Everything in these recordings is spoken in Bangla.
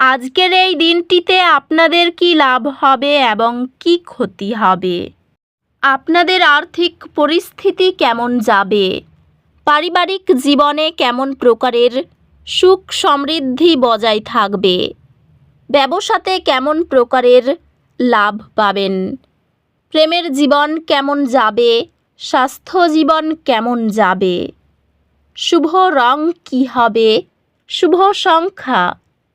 আজকের এই দিনটিতে আপনাদের কি লাভ হবে এবং কি ক্ষতি হবে? আপনাদের আর্থিক পরিস্থিতি কেমন যাবে? পারিবারিক জীবনে কেমন প্রকারের সুখ সমৃদ্ধি বজায় থাকবে? ব্যবসাতে কেমন প্রকারের লাভ পাবেন? প্রেমের জীবন কেমন যাবে? স্বাস্থ্য জীবন কেমন যাবে? শুভ রং কি হবে? শুভ সংখ্যা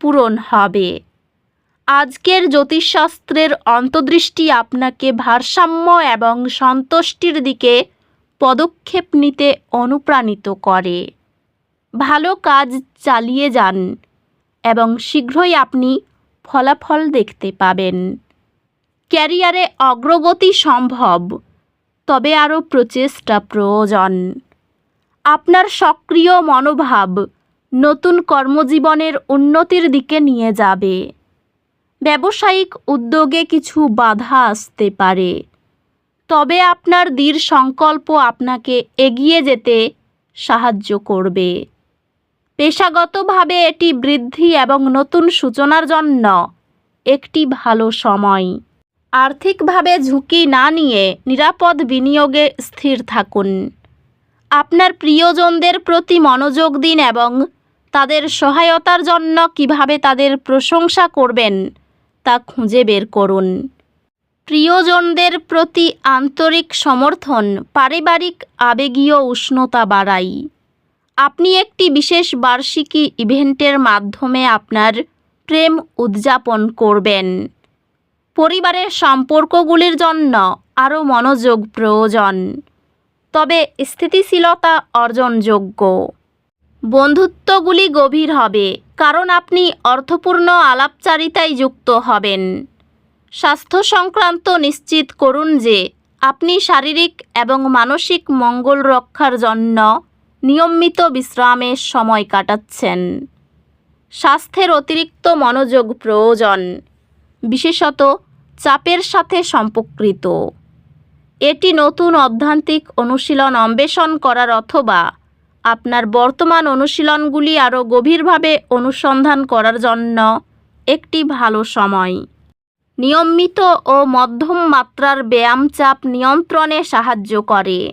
পূরণ হবে। আজকের জ্যোতিষশাস্ত্রের অন্তর্দৃষ্টি আপনাকে ভারসাম্য এবং সন্তুষ্টির দিকে পদক্ষেপ নিতে অনুপ্রাণিত করে। ভালো কাজ চালিয়ে যান এবং শীঘ্রই আপনি ফলাফল দেখতে পাবেন। ক্যারিয়ারে অগ্রগতি সম্ভব, তবে আরও প্রচেষ্টা প্রয়োজন। আপনার সক্রিয় মনোভাব নতুন কর্মজীবনের উন্নতির দিকে নিয়ে যাবে। ব্যবসায়িক উদ্যোগে কিছু বাধা আসতে পারে। তবে আপনার দৃঢ় সংকল্প আপনাকে এগিয়ে যেতে সাহায্য করবে। পেশাগতভাবে এটি বৃদ্ধি এবং নতুন সূচনার জন্য একটি ভালো সময়। আর্থিকভাবে ঝুঁকি না নিয়ে নিরাপদ বিনিয়োগে স্থির থাকুন। আপনার প্রিয়জনদের প্রতি মনোযোগ দিন এবং তাদের সহায়তার জন্য কীভাবে তাদের প্রশংসা করবেন, তা খুঁজে বের করুন। প্রিয়জনদের প্রতি আন্তরিক সমর্থন, পারিবারিক আবেগীয় উষ্ণতা বাড়াই। আপনি একটি বিশেষ বার্ষিকী ইভেন্টের মাধ্যমে আপনার প্রেম উদযাপন করবেন। পরিবারের সম্পর্কগুলির জন্য আরও মনোযোগ প্রয়োজন। তবে স্থিতিশীলতা অর্জনযোগ্য। বন্ধুত্বগুলি গভীর হবে, কারণ আপনি অর্থপূর্ণ আলাপচারিতায় যুক্ত হবেন। স্বাস্থ্য সংক্রান্ত নিশ্চিত করুন যে, আপনি শারীরিক এবং মানসিক মঙ্গল রক্ষার জন্য নিয়মিত বিশ্রামের সময় কাটাচ্ছেন। স্বাস্থ্যের অতিরিক্ত মনোযোগ প্রয়োজন, বিশেষত চাপের সাথে সম্পর্কিত। এটি নতুন অধ্যান্তিক অনুশীলন অন্বেষণ করার অথবা আপনার বর্তমান অনুশীলনগুলি আরও গভীরভাবে অনুসন্ধান করার জন্য একটি ভালো সময়। নিয়মিত ও মধ্যম মাত্রার ব্যায়াম চাপ নিয়ন্ত্রণে সাহায্য করে।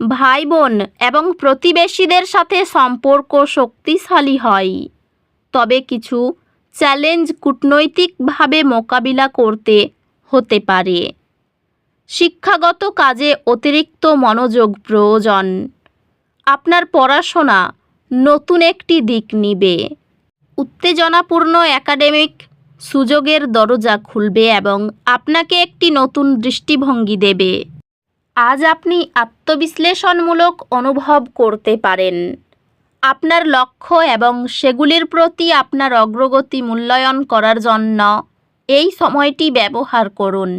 ভাই বোন এবং প্রতিবেশীদের সাথে সম্পর্ক শক্তিশালী হয়। তবে কিছু চ্যালেঞ্জ কূটনৈতিকভাবে মোকাবিলা করতে হতে পারে। শিক্ষাগত কাজে অতিরিক্ত মনোযোগ প্রয়োজন। আপনার পড়াশোনা নতুন একটি দিক নিবে। উত্তেজনাপূর্ণ একাডেমিক সুযোগের দরজা খুলবে এবং আপনাকে একটি নতুন দৃষ্টিভঙ্গি দেবে। আজ আপনি আত্মবিশ্লেষণমূলক অনুভব করতে পারেন। আপনার লক্ষ্য এবং সেগুলির প্রতি আপনার অগ্রগতি মূল্যায়ন করার জন্য এই সময়টি ব্যবহার করুন।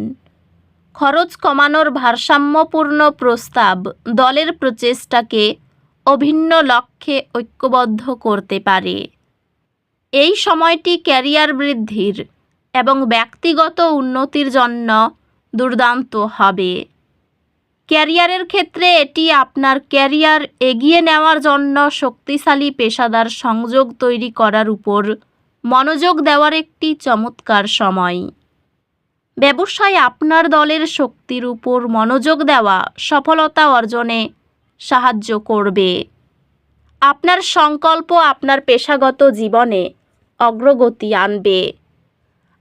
খরচ কমানোর ভারসাম্যপূর্ণ প্রস্তাব দলের প্রচেষ্টাকে অভিন্ন লক্ষ্যে ঐক্যবদ্ধ করতে পারে। এই সময়টি ক্যারিয়ার বৃদ্ধির এবং ব্যক্তিগত উন্নতির জন্য দুর্দান্ত হবে। ক্যারিয়ারের ক্ষেত্রে এটি আপনার ক্যারিয়ার এগিয়ে নেওয়ার জন্য শক্তিশালী পেশাদার সংযোগ তৈরি করার উপর মনোযোগ দেওয়ার একটি চমৎকার সময়। ব্যবসায় আপনার দলের শক্তির উপর মনোযোগ দেওয়া সফলতা অর্জনে সাহায্য করবে। আপনার সংকল্প আপনার পেশাগত জীবনে অগ্রগতি আনবে।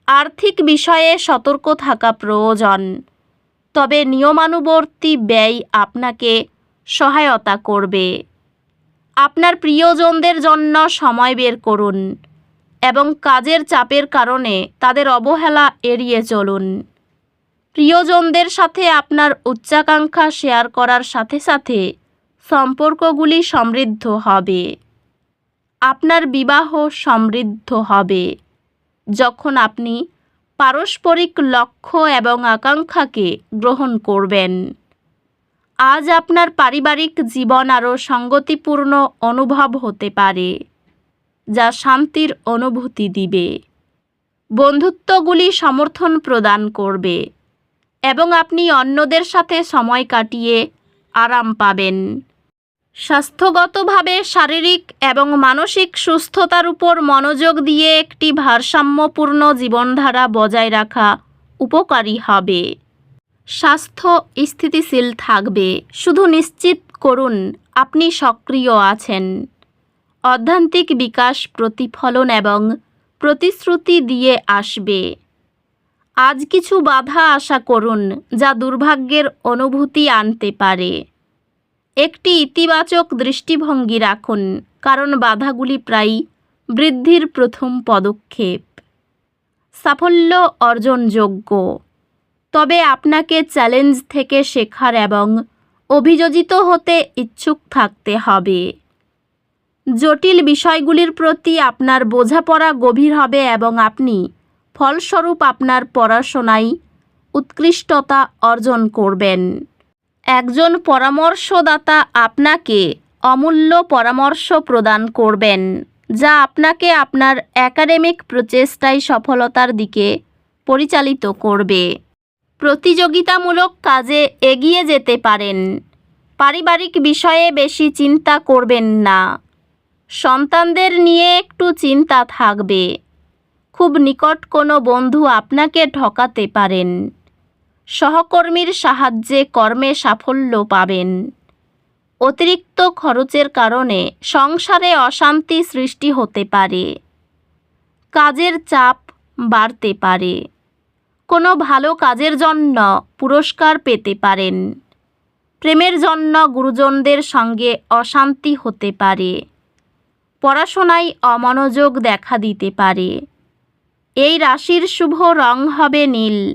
আর্থিক বিষয়ে সতর্ক থাকা প্রয়োজন। তবে নিয়মানুবর্তী ব্যয় আপনাকে সহায়তা করবে। আপনার প্রিয়জনদের জন্য সময় বের করুন এবং কাজের চাপের কারণে তাদের অবহেলা এড়িয়ে চলুন। প্রিয়জনদের সাথে আপনার উচ্চাকাঙ্ক্ষা শেয়ার করার সাথে সাথে সম্পর্কগুলি সমৃদ্ধ হবে। আপনার বিবাহ সমৃদ্ধ হবে। যখন আপনি পারস্পরিক লক্ষ্য এবং আকাঙ্ক্ষাকে গ্রহণ করবেন, আজ আপনার পারিবারিক জীবন আরও সঙ্গতিপূর্ণ অনুভব হতে পারে, যা শান্তির অনুভূতি দিবে। বন্ধুত্বগুলি সমর্থন প্রদান করবে এবং আপনি অন্যদের সাথে সময় কাটিয়ে আরাম পাবেন। স্বাস্থ্যগতভাবে শারীরিক এবং মানসিক সুস্থতার উপর মনোযোগ দিয়ে একটি ভারসাম্যপূর্ণ জীবনধারা বজায় রাখা উপকারী হবে। স্বাস্থ্য স্থিতিশীল থাকবে। শুধু নিশ্চিত করুন, আপনি সক্রিয় আছেন। অধ্যান্তিক বিকাশ প্রতিফলন এবং প্রতিশ্রুতি দিয়ে আসবে। আজ কিছু বাধা আশা করুন, যা দুর্ভাগ্যের অনুভূতি আনতে পারে। একটি ইতিবাচক দৃষ্টিভঙ্গি রাখুন, কারণ বাধাগুলি প্রায়ই বৃদ্ধির প্রথম পদক্ষেপ। সাফল্য অর্জনযোগ্য। তবে আপনাকে চ্যালেঞ্জ থেকে শেখার এবং অভিযোজিত হতে ইচ্ছুক থাকতে হবে। জটিল বিষয়গুলির প্রতি আপনার বোঝাপড়া গভীর হবে এবং আপনি ফলস্বরূপ আপনার পড়াশোনায় উৎকৃষ্টতা অর্জন করবেন। একজন পরামর্শদাতা আপনাকে অমূল্য পরামর্শ প্রদান করবেন, যা আপনাকে আপনার একাডেমিক প্রচেষ্টায় সফলতার দিকে পরিচালিত করবে। প্রতিযোগিতামূলক কাজে এগিয়ে যেতে পারেন। পারিবারিক বিষয়ে বেশি চিন্তা করবেন না। সন্তানদের নিয়ে একটু চিন্তা থাকবে। খুব নিকট কোনো বন্ধু আপনাকে ঠকাতে পারেন। সহকর্মীর সাহায্যে কর্মে সাফল্য পাবেন। অতিরিক্ত খরচের কারণে সংসারে অশান্তি সৃষ্টি হতে পারে। কাজের চাপ বাড়তে পারে। কোনো ভালো কাজের জন্য পুরস্কার পেতে পারেন। প্রেমের জন্য গুরুজনদের সঙ্গে অশান্তি হতে পারে। পড়াশোনায় অমনোযোগ দেখা দিতে পারে। এই রাশির শুভ রং হবে নীল।